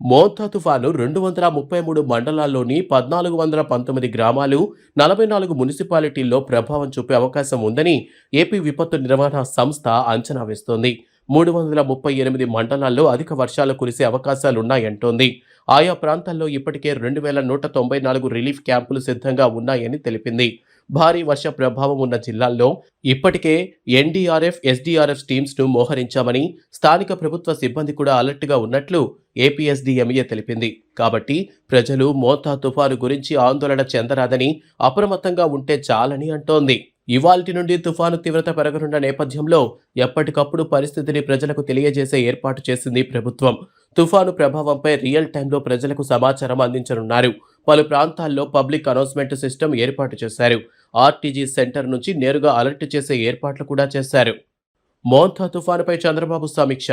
మోంతా తుఫాను రెండు వందల ముప్పై మూడు మండలాల్లోని పద్నాలుగు వందల పంతొమ్మిది గ్రామాలు నలభై నాలుగు మున్సిపాలిటీల్లో ప్రభావం చూపే అవకాశం ఉందని ఏపీ విపత్తు నిర్వహణ సంస్థ అంచనా వేస్తోంది. మూడు వందల ముప్పై ఎనిమిది మండలాల్లో అధిక వర్షాలు కురిసే అవకాశాలున్నాయంటోంది. ఆయా ప్రాంతాల్లో ఇప్పటికే రెండు వేల నూట తొంభై నాలుగు రిలీఫ్ క్యాంపులు సిద్ధంగా ఉన్నాయని తెలిపింది. భారీ వర్ష ప్రభావం ఉన్న జిల్లాల్లో ఇప్పటికే ఎన్డీఆర్ఎఫ్ ఎస్డీఆర్ఎఫ్ టీమ్స్ను మోహరించామని స్థానిక ప్రభుత్వ సిబ్బంది కూడా అలర్ట్గా ఉన్నట్లు ఏపీఎస్డీఎంఏ తెలిపింది. కాబట్టి ప్రజలు మోతా తుఫాను గురించి ఆందోళన చెందరాదని అప్రమత్తంగా ఉంటే చాలని అంటోంది. ఇవాల్టి నుండి తుఫాను తీవ్రత పెరగనున్న నేపథ్యంలో ఎప్పటికప్పుడు పరిస్థితిని ప్రజలకు తెలియజేసే ఏర్పాటు చేసింది ప్రభుత్వం. తుఫాను ప్రభావంపై రియల్ టైంలో ప్రజలకు సమాచారం అందించనున్నారు. పలు ప్రాంతాల్లో పబ్లిక్ అనౌన్స్మెంట్ సిస్టమ్ ఏర్పాటు చేశారు. ఆర్టీజీ సెంటర్ నుంచి నేరుగా అలర్ట్ చేసే ఏర్పాట్లు కూడా చేశారు. మోంతా తుఫానుపై చంద్రబాబు సమీక్ష.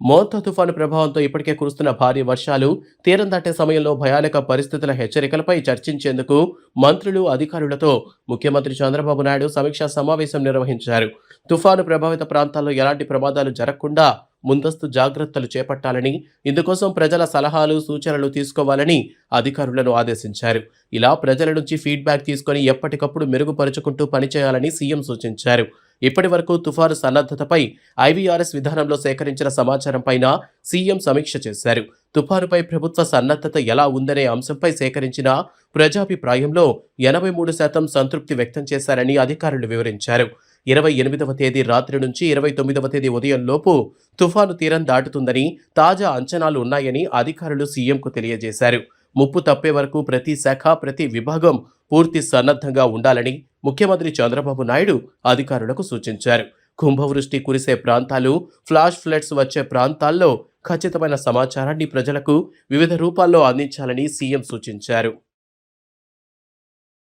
మోంతా తుఫాను ప్రభావంతో ఇప్పటికే కురుస్తున్న భారీ వర్షాలు తీరం దాటే సమయంలో భయానక పరిస్థితుల హెచ్చరికలపై చర్చించేందుకు మంత్రులు అధికారులతో ముఖ్యమంత్రి చంద్రబాబు నాయుడు సమీక్షా సమావేశం నిర్వహించారు. తుఫాను ప్రభావిత ప్రాంతాల్లో ఎలాంటి ప్రమాదాలు జరగకుండా ముందస్తు జాగ్రత్తలు చేపట్టాలని ఇందుకోసం ప్రజల సలహాలు సూచనలు తీసుకోవాలని అధికారులను ఆదేశించారు. ఇలా ప్రజల నుంచి ఫీడ్బ్యాక్ తీసుకొని ఎప్పటికప్పుడు మెరుగుపరుచుకుంటూ పనిచేయాలని సీఎం సూచించారు. ఇప్పటి వరకు తుఫాను సన్నద్ధతపై ఐవీఆర్ఎస్ విధానంలో సేకరించిన సమాచారం పైన సీఎం సమీక్ష చేశారు. తుఫానుపై ప్రభుత్వ సన్నద్ధత ఎలా ఉందనే అంశంపై సేకరించిన ప్రజాభిప్రాయంలో ఎనభై మూడు శాతం సంతృప్తి వ్యక్తం చేశారని అధికారులు వివరించారు. ఇరవై ఎనిమిదవ తేదీ రాత్రి నుంచి ఇరవై తొమ్మిదవ తేదీ ఉదయం లోపు తుఫాను తీరం దాటుతుందని తాజా అంచనాలు ఉన్నాయని అధికారులు సీఎంకు తెలియజేశారు. ముప్పు తప్పే వరకు ప్రతి శాఖ ప్రతి విభాగం పూర్తి సన్నద్ధంగా ఉండాలని ముఖ్యమంత్రి చంద్రబాబు నాయుడు అధికారులకు సూచించారు. కుంభవృష్టి కురిసే ప్రాంతాలు ఫ్లాష్ ఫ్లడ్స్ వచ్చే ప్రాంతాల్లో ఖచ్చితమైన సమాచారాన్ని ప్రజలకు వివిధ రూపాల్లో అందించాలని సీఎం సూచించారు.